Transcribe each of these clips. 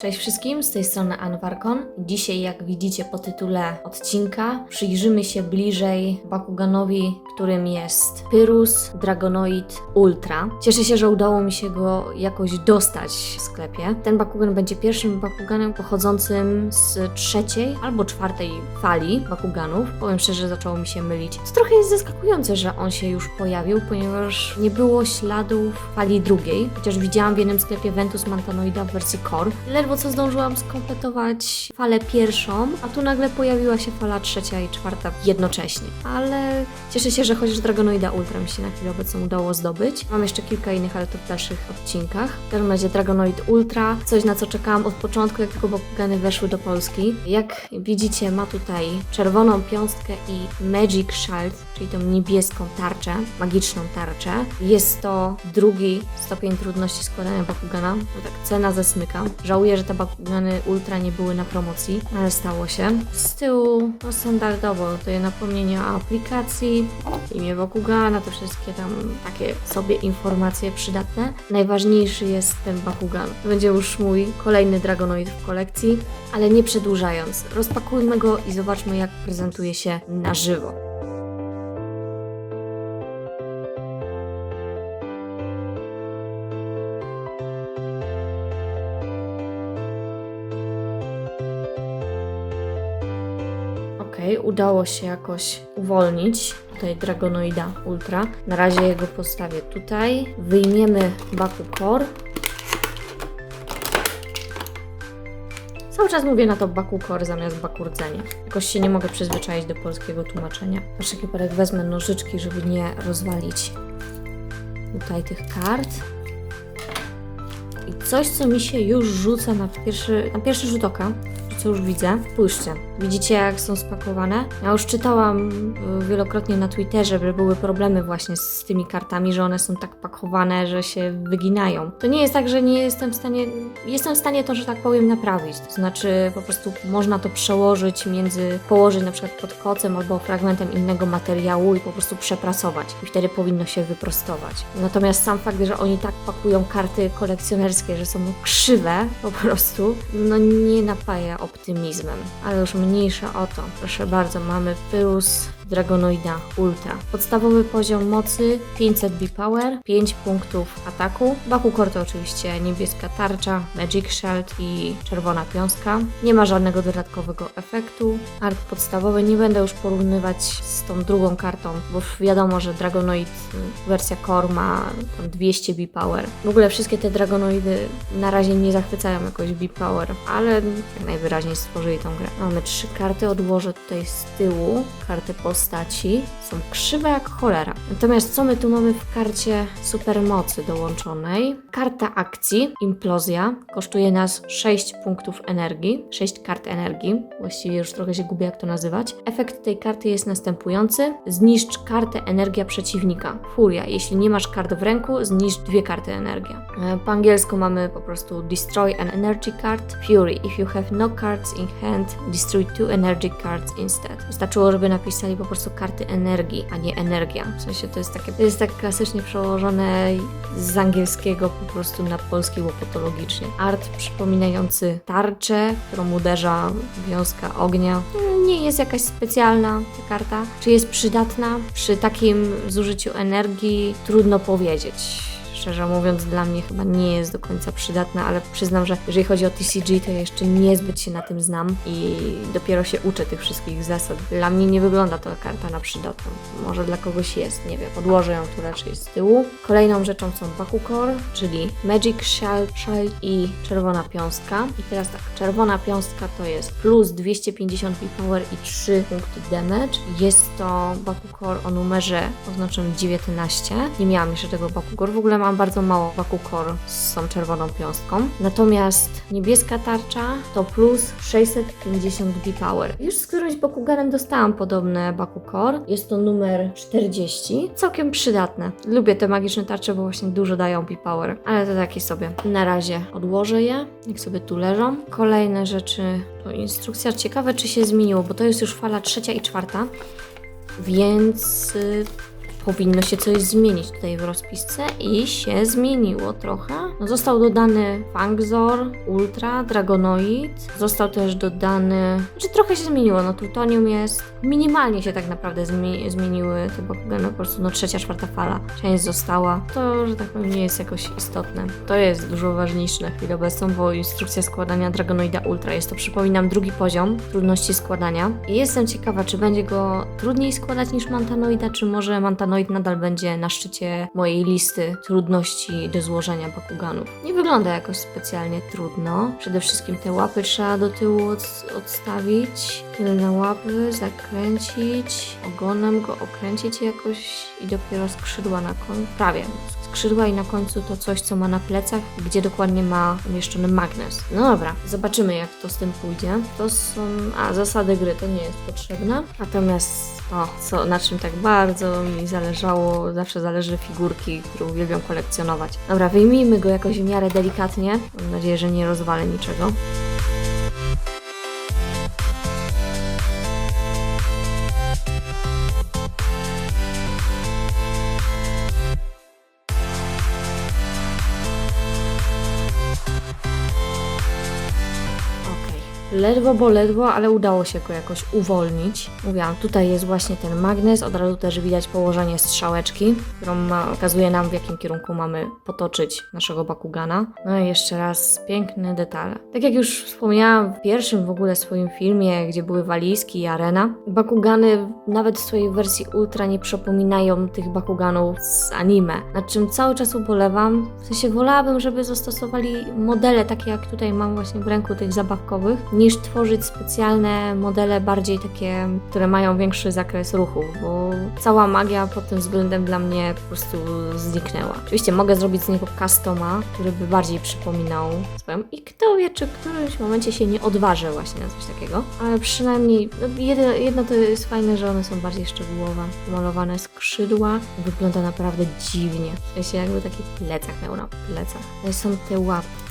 Cześć wszystkim, z tej strony Anwarkon. Dzisiaj, jak widzicie po tytule odcinka, przyjrzymy się bliżej Bakuganowi, którym jest Pyrus Dragonoid Ultra. Cieszę się, że udało mi się go jakoś dostać w sklepie. Ten Bakugan będzie pierwszym Bakuganem pochodzącym z trzeciej albo czwartej fali Bakuganów. Powiem szczerze, zaczęło mi się mylić. To trochę jest zaskakujące, że on się już pojawił, ponieważ nie było śladów fali drugiej, chociaż widziałam w jednym sklepie Ventus Mantanoida w wersji Core. Ledwo co zdążyłam skompletować falę pierwszą, a tu nagle pojawiła się fala trzecia i czwarta jednocześnie. Ale cieszę się, że chociaż Dragonoida Ultra mi się na chwilę obecną udało zdobyć. Mam jeszcze kilka innych, ale to w dalszych odcinkach. W każdym razie Dragonoid Ultra, coś na co czekałam od początku, jak tylko Bakugany weszły do Polski. Jak widzicie, ma tutaj czerwoną piąstkę i Magic Shield, czyli tą niebieską tarczę, magiczną tarczę. Jest to drugi stopień trudności składania Bakugana. No tak, cena zasmyka. Żałuję, że te Bakugany Ultra nie były na promocji, ale stało się. Z tyłu, no standardowo, to je napomnienie o aplikacji, imię Bakugana, te wszystkie tam takie sobie informacje przydatne. Najważniejszy jest ten Bakugan. To będzie już mój kolejny Dragonoid w kolekcji, ale nie przedłużając, rozpakujmy go i zobaczmy jak prezentuje się na żywo. Okej, udało się jakoś uwolnić tutaj Dragonoida Ultra. Na razie jego postawię tutaj. Wyjmiemy Baku Core. Cały czas mówię na to Baku Core zamiast Bakurdzenie. Jakoś się nie mogę przyzwyczaić do polskiego tłumaczenia. Na wszelki wypadek wezmę nożyczki, żeby nie rozwalić tutaj tych kart. I coś, co mi się już rzuca na pierwszy, na pierwszy rzut oka, co już widzę. Spójrzcie, widzicie jak są spakowane? Ja już czytałam y, wielokrotnie na Twitterze, że były problemy właśnie z tymi kartami, że one są tak pakowane, że się wyginają. To nie jest tak, że nie jestem w stanie, jestem w stanie to, że tak powiem, naprawić. To znaczy po prostu można to przełożyć między, położyć na przykład pod kocem albo fragmentem innego materiału i po prostu przeprasować. I wtedy powinno się wyprostować. Natomiast sam fakt, że oni tak pakują karty kolekcjonerskie, że są krzywe po prostu, no nie napaja optymizmem. Ale już mniejsza o to. Proszę bardzo, mamy Pyrus Dragonoida Ultra. Podstawowy poziom mocy 500 B-Power, 5 punktów ataku. Bakukor to oczywiście niebieska tarcza, Magic Shield i czerwona piąska. Nie ma żadnego dodatkowego efektu. Art podstawowy nie będę już porównywać z tą drugą kartą, bo wiadomo, że Dragonoid y, wersja Core ma tam 200 B-Power. W ogóle wszystkie te Dragonoidy na razie nie zachwycają jakoś B-Power, ale jak najwyraźniej stworzyli tą grę. Mamy trzy karty, odłożę tutaj z tyłu karty postaci. Są krzywe jak cholera. Natomiast co my tu mamy w karcie supermocy dołączonej? Karta akcji, implozja, kosztuje nas 6 punktów energii, 6 kart energii. Właściwie już trochę się gubię jak to nazywać. Efekt tej karty jest następujący. Zniszcz kartę energia przeciwnika. Furia. Jeśli nie masz kart w ręku, zniszcz dwie karty energia. E, Po angielsku mamy po prostu destroy an energy card. Fury. If you have no cards in hand, destroy two energy cards instead. Wystarczyło, żeby napisali po prostu karty energii, a nie energia. W sensie to jest takie, to jest tak klasycznie przełożone z angielskiego po prostu na polski łopatologicznie. Art przypominający tarczę, którą uderza wiązka ognia. Nie jest jakaś specjalna ta karta. Czy jest przydatna? Przy takim zużyciu energii trudno powiedzieć. Szczerze mówiąc, dla mnie chyba nie jest do końca przydatna, ale przyznam, że jeżeli chodzi o TCG, to ja jeszcze niezbyt się na tym znam i dopiero się uczę tych wszystkich zasad. Dla mnie nie wygląda to karta na przydatną. Może dla kogoś jest, nie wiem. Podłożę ją tu raczej z tyłu. Kolejną rzeczą są Bakukor, czyli Magic Shield, Shield i czerwona piąstka. I teraz tak, czerwona piąstka to jest plus 250 power i 3 punkty damage. Jest to Bakukor o numerze oznaczonym 19. Nie miałam jeszcze tego Bakukor, w ogóle mam bardzo mało Bakukor z tą czerwoną piąstką. Natomiast niebieska tarcza to plus 650 B-Power. Już z którymś Bakuganem dostałam podobne Bakukor. Jest to numer 40. Całkiem przydatne. Lubię te magiczne tarcze, bo właśnie dużo dają B-Power. Ale to takie sobie. Na razie odłożę je, niech sobie tu leżą. Kolejne rzeczy to instrukcja. Ciekawe, czy się zmieniło, bo to jest już fala trzecia i czwarta. Więc y, powinno się coś zmienić tutaj w rozpisce i się zmieniło trochę. No, został dodany Fangzor, Ultra, Dragonoid. Został też dodany... Znaczy trochę się zmieniło, no Plutonium jest... Minimalnie się tak naprawdę zmi zmieniły te Bakugany, po prostu no trzecia, czwarta fala. Część została. To, że tak powiem, nie jest jakoś istotne. To jest dużo ważniejsze na chwilę obecną, bo instrukcja składania Dragonoida Ultra jest to, przypominam, drugi poziom trudności składania. I jestem ciekawa, czy będzie go trudniej składać niż Mantanoida, czy może Mantanoid nadal będzie na szczycie mojej listy trudności do złożenia Bakuganów. Nie wygląda jakoś specjalnie trudno. Przede wszystkim te łapy trzeba do tyłu od, odstawić, tylne łapy zakręcić, ogonem go okręcić jakoś i dopiero skrzydła na końcu. Prawie. Skrzydła i na końcu to coś, co ma na plecach, gdzie dokładnie ma umieszczony magnes. No dobra, zobaczymy jak to z tym pójdzie. To są... a, zasady gry to nie jest potrzebne. Natomiast o, co, na czym tak bardzo mi zależało, zawsze zależy figurki, które uwielbiam kolekcjonować. Dobra, wyjmijmy go jakoś w miarę delikatnie. Mam nadzieję, że nie rozwalę niczego. Ledwo, bo ledwo, ale udało się go jakoś uwolnić. Mówiłam, tutaj jest właśnie ten magnes, od razu też widać położenie strzałeczki, którą ma, pokazuje nam w jakim kierunku mamy potoczyć naszego Bakugana. No i jeszcze raz piękne detale. Tak jak już wspomniałam w pierwszym w ogóle swoim filmie, gdzie były walizki i arena, Bakugany nawet w swojej wersji ultra nie przypominają tych Bakuganów z anime, nad czym cały czas ubolewam. W sensie wolałabym, żeby zastosowali modele takie jak tutaj mam właśnie w ręku tych zabawkowych, niż tworzyć specjalne modele bardziej takie, które mają większy zakres ruchu, bo cała magia pod tym względem dla mnie po prostu zniknęła. Oczywiście mogę zrobić z niego customa, który by bardziej przypominał swoją i kto wie, czy w którymś momencie się nie odważę właśnie na coś takiego, ale przynajmniej no, jedno, jedno to jest fajne, że one są bardziej szczegółowe, malowane skrzydła, wygląda naprawdę dziwnie, w sensie jakby taki plecak miał na plecach. Są te łapki,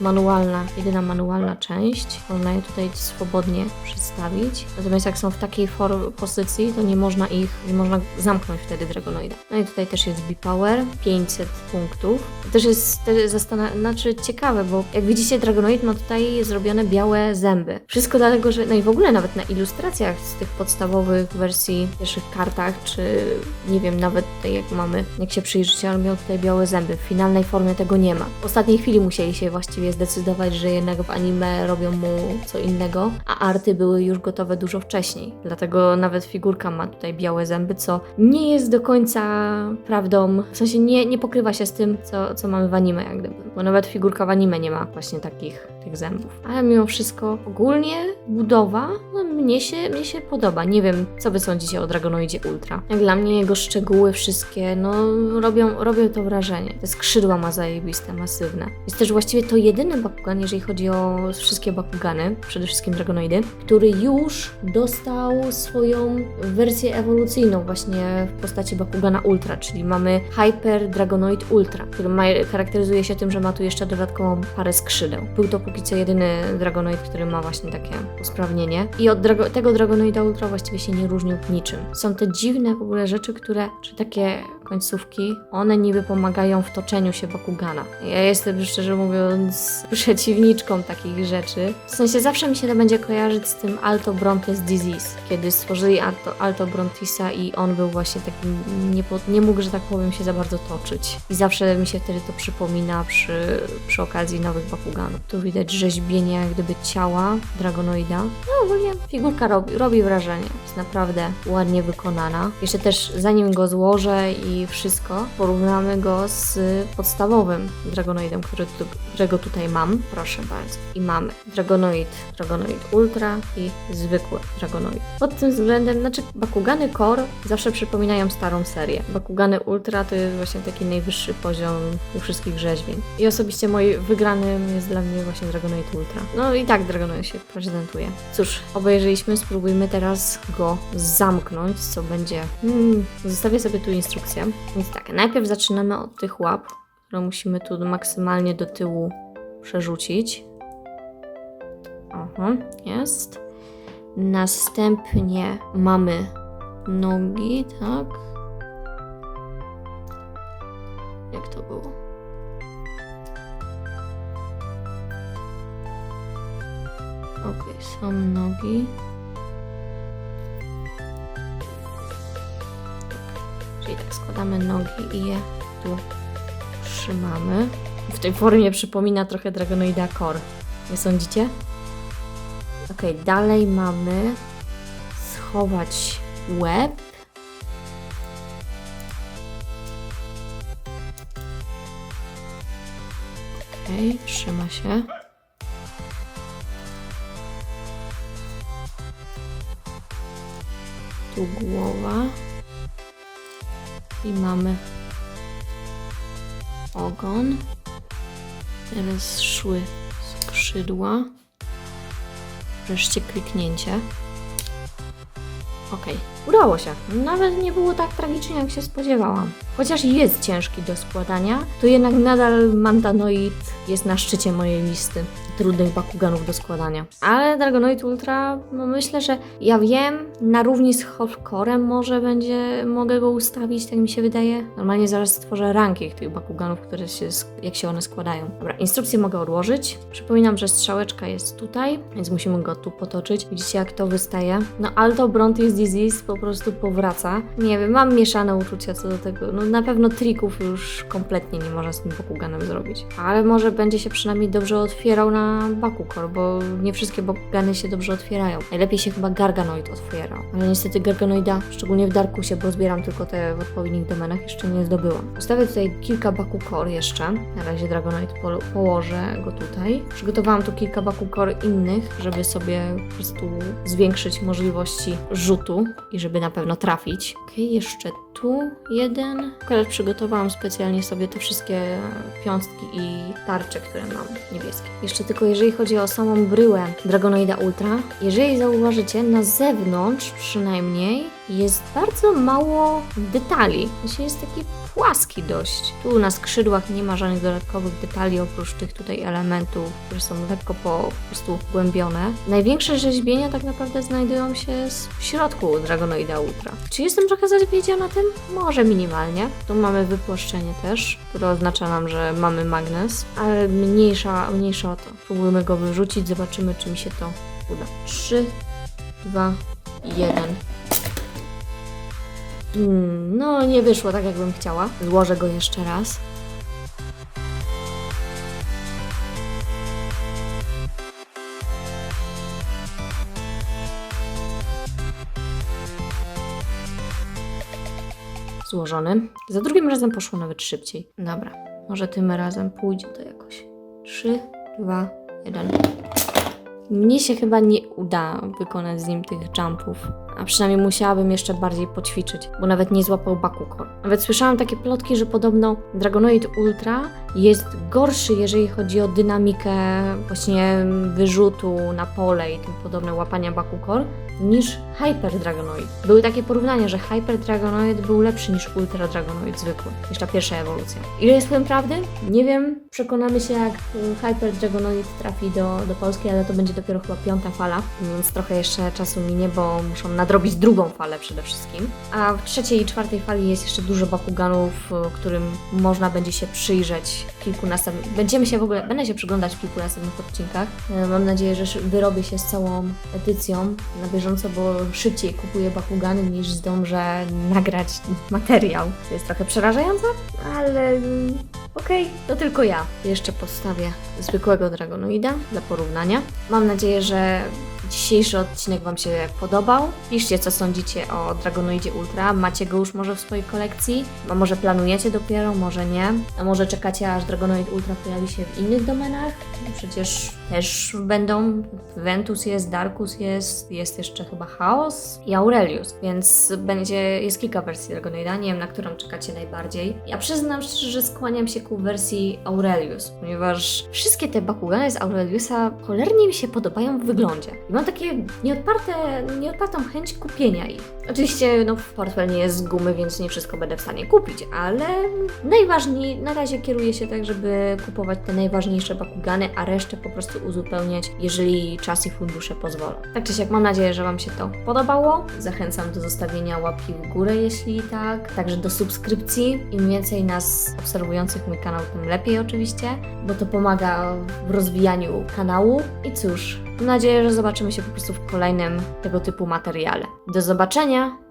manualna, jedyna manualna część. Można je tutaj swobodnie przedstawić. Natomiast jak są w takiej pozycji, to nie można ich, nie można zamknąć wtedy Dragonoida. No i tutaj też jest B-Power, 500 punktów. To też jest też zastana- znaczy ciekawe, bo jak widzicie Dragonoid ma tutaj zrobione białe zęby. Wszystko dlatego, że no i w ogóle nawet na ilustracjach z tych podstawowych wersji, pierwszych kartach, czy nie wiem, nawet tutaj jak mamy, jak się przyjrzycie, on miał tutaj białe zęby. W finalnej formie tego nie ma. W ostatniej chwili musieli się właściwie zdecydować, że jednak w anime robią mu co innego, a arty były już gotowe dużo wcześniej. Dlatego nawet figurka ma tutaj białe zęby, co nie jest do końca prawdą, w sensie nie, nie pokrywa się z tym, co, co mamy w anime, jak gdyby. Bo nawet figurka w anime nie ma właśnie takich tych zębów. Ale mimo wszystko, ogólnie budowa no, mnie, się, mnie się podoba. Nie wiem, co wy sądzicie o Dragonoidzie Ultra. Dla mnie jego szczegóły wszystkie, no robią, robią to wrażenie. Te skrzydła ma zajebiste, masywne. Jest też właściwie to jedyny Bakugan, jeżeli chodzi o wszystkie Bakugany, przede wszystkim Dragonoidy, który już dostał swoją wersję ewolucyjną właśnie w postaci Bakugana Ultra, czyli mamy Hyper Dragonoid Ultra, który ma, charakteryzuje się tym, że ma tu jeszcze dodatkową parę skrzydeł. Był to póki co jedyny Dragonoid, który ma właśnie takie usprawnienie. I od drago tego Dragonoida Ultra właściwie się nie różnił niczym. Są te dziwne w ogóle rzeczy, które, czy takie końcówki, one niby pomagają w toczeniu się Bakugana. Ja jestem, szczerze mówiąc, przeciwniczką takich rzeczy. W sensie zawsze mi się to będzie kojarzyć z tym Alto Brontes Disease, kiedy stworzyli Alto, Alto Brontisa i on był właśnie taki, nie, nie mógł, że tak powiem, się za bardzo toczyć. I zawsze mi się wtedy to przypomina przy, przy okazji nowych Bakuganów. Tu widać rzeźbienie jak gdyby ciała Dragonoida. No ogólnie figurka robi, robi wrażenie. Jest naprawdę ładnie wykonana. Jeszcze też zanim go złożę i wszystko, porównamy go z podstawowym Dragonoidem, którego tutaj mam. Proszę bardzo. I mamy Dragonoid, Dragonoid Ultra i zwykły Dragonoid. Pod tym względem, znaczy Bakugany Core zawsze przypominają starą serię. Bakugany Ultra to jest właśnie taki najwyższy poziom tych wszystkich rzeźbień. I osobiście moim wygranym jest dla mnie właśnie Dragonoid Ultra. No i tak Dragonoid się prezentuje. Cóż, obejrzeliśmy, spróbujmy teraz go zamknąć, co będzie... Hmm, zostawię sobie tu instrukcję. Więc tak, najpierw zaczynamy od tych łap, które musimy tu maksymalnie do tyłu przerzucić. Aha, jest. Następnie mamy nogi, tak. Jak to było? Ok, są nogi. Czyli składamy nogi i je tu trzymamy. W tej formie przypomina trochę Dragonoida Core. Nie sądzicie? Okej, dalej mamy schować łeb. Okej, trzyma się. Tu głowa. I mamy ogon. Teraz szły skrzydła. Wreszcie kliknięcie. Okej, udało się. Nawet nie było tak tragicznie, jak się spodziewałam. Chociaż jest ciężki do składania, to jednak nadal Mantanoid jest na szczycie mojej listy trudnych Bakuganów do składania. Ale Dragonoid Ultra, no myślę, że ja wiem, na równi z Hardcorem może będzie, mogę go ustawić, tak mi się wydaje. Normalnie zaraz stworzę ranking tych Bakuganów, które się, jak się one składają. Dobra, instrukcję mogę odłożyć. Przypominam, że strzałeczka jest tutaj, więc musimy go tu potoczyć. Widzicie, jak to wystaje? No, Alto Brontis Disease po prostu powraca. Nie wiem, mam mieszane uczucia co do tego. No, na pewno trików już kompletnie nie można z tym Bakuganem zrobić. Ale może będzie się przynajmniej dobrze otwierał na Bakukor, bo nie wszystkie Bakugany się dobrze otwierają. Najlepiej się chyba Garganoid otwierał. Ale niestety Garganoida, szczególnie w Darkusie, bo zbieram tylko te w odpowiednich domenach, jeszcze nie zdobyłam. Ustawię tutaj kilka Bakukor jeszcze. Na razie Dragonoid po położę go tutaj. Przygotowałam tu kilka Bakukor innych, żeby sobie po prostu zwiększyć możliwości rzutu i żeby na pewno trafić. Okej, jeszcze tu jeden. Akurat przygotowałam specjalnie sobie te wszystkie piąstki i tarcze, które mam niebieskie. Jeszcze tylko jeżeli chodzi o samą bryłę Dragonoida Ultra, jeżeli zauważycie, na zewnątrz przynajmniej jest bardzo mało detali. Znaczy jest taki płaski dość. Tu na skrzydłach nie ma żadnych dodatkowych detali oprócz tych tutaj elementów, które są lekko po, po prostu głębione. Największe rzeźbienia tak naprawdę znajdują się w środku Dragonoida Ultra. Czy jestem trochę zawiedziona tym? Może minimalnie. Tu mamy wypłaszczenie też, które oznacza nam, że mamy magnes, ale mniejsza, mniejsza o to. Próbujmy go wyrzucić, zobaczymy czy mi się to uda. 3, 2, 1. Mm, no, nie wyszło tak, jakbym chciała. Złożę go jeszcze raz. Złożony. Za drugim razem poszło nawet szybciej. Dobra, może tym razem pójdzie to jakoś. 3, 2, 1. Mnie się chyba nie uda wykonać z nim tych jumpów. A przynajmniej musiałabym jeszcze bardziej poćwiczyć, bo nawet nie złapał Bakukor. Nawet słyszałam takie plotki, że podobno Dragonoid Ultra jest gorszy, jeżeli chodzi o dynamikę właśnie wyrzutu na pole i tym podobne łapania Bakukor, niż Hyper Dragonoid. Były takie porównania, że Hyper Dragonoid był lepszy niż Ultra Dragonoid zwykły, niż ta pierwsza ewolucja. Ile jest w tym prawdy? Nie wiem. Przekonamy się, jak Hyper Dragonoid trafi do, do Polski, ale to będzie dopiero chyba piąta fala, więc trochę jeszcze czasu minie, bo muszą nadrobić drugą falę przede wszystkim. A w trzeciej i czwartej fali jest jeszcze dużo Bakuganów, y, którym można będzie się przyjrzeć kilku następnych... Będziemy się w ogóle... Będę się przyglądać w kilku następnych odcinkach. Y, Mam nadzieję, że wyrobię się z całą edycją na bieżąco, bo szybciej kupuję Bakugany niż zdążę nagrać materiał. To jest trochę przerażające, ale okej, to tylko ja. Jeszcze postawię zwykłego Dragonoida dla porównania. Mam nadzieję, że dzisiejszy odcinek Wam się podobał. Piszcie, co sądzicie o Dragonoidzie Ultra. Macie go już może w swojej kolekcji? A może planujecie dopiero, może nie? A może czekacie, aż Dragonoid Ultra pojawi się w innych domenach? Przecież też będą. Ventus jest, Darkus jest, jest jeszcze chyba Chaos i Aurelius, więc będzie, jest kilka wersji Dragonoida. Nie wiem, na którą czekacie najbardziej. Ja przyznam szczerze, że skłaniam się ku wersji Aurelius, ponieważ wszystkie te Bakugany z Aureliusa cholernie mi się podobają w wyglądzie. Mam takie nieodparte, nieodpartą chęć kupienia ich. Oczywiście, no, portfel nie jest z gumy, więc nie wszystko będę w stanie kupić, ale najważniej, na razie kieruję się tak, żeby kupować te najważniejsze Bakugany, a resztę po prostu uzupełniać, jeżeli czas i fundusze pozwolą. Tak czy siak, mam nadzieję, że Wam się to podobało. Zachęcam do zostawienia łapki w górę, jeśli tak, także do subskrypcji. Im więcej nas obserwujących mój kanał, tym lepiej oczywiście, bo to pomaga w rozwijaniu kanału. I cóż, Mam nadzieję, że zobaczymy się po prostu w kolejnym tego typu materiale. Do zobaczenia!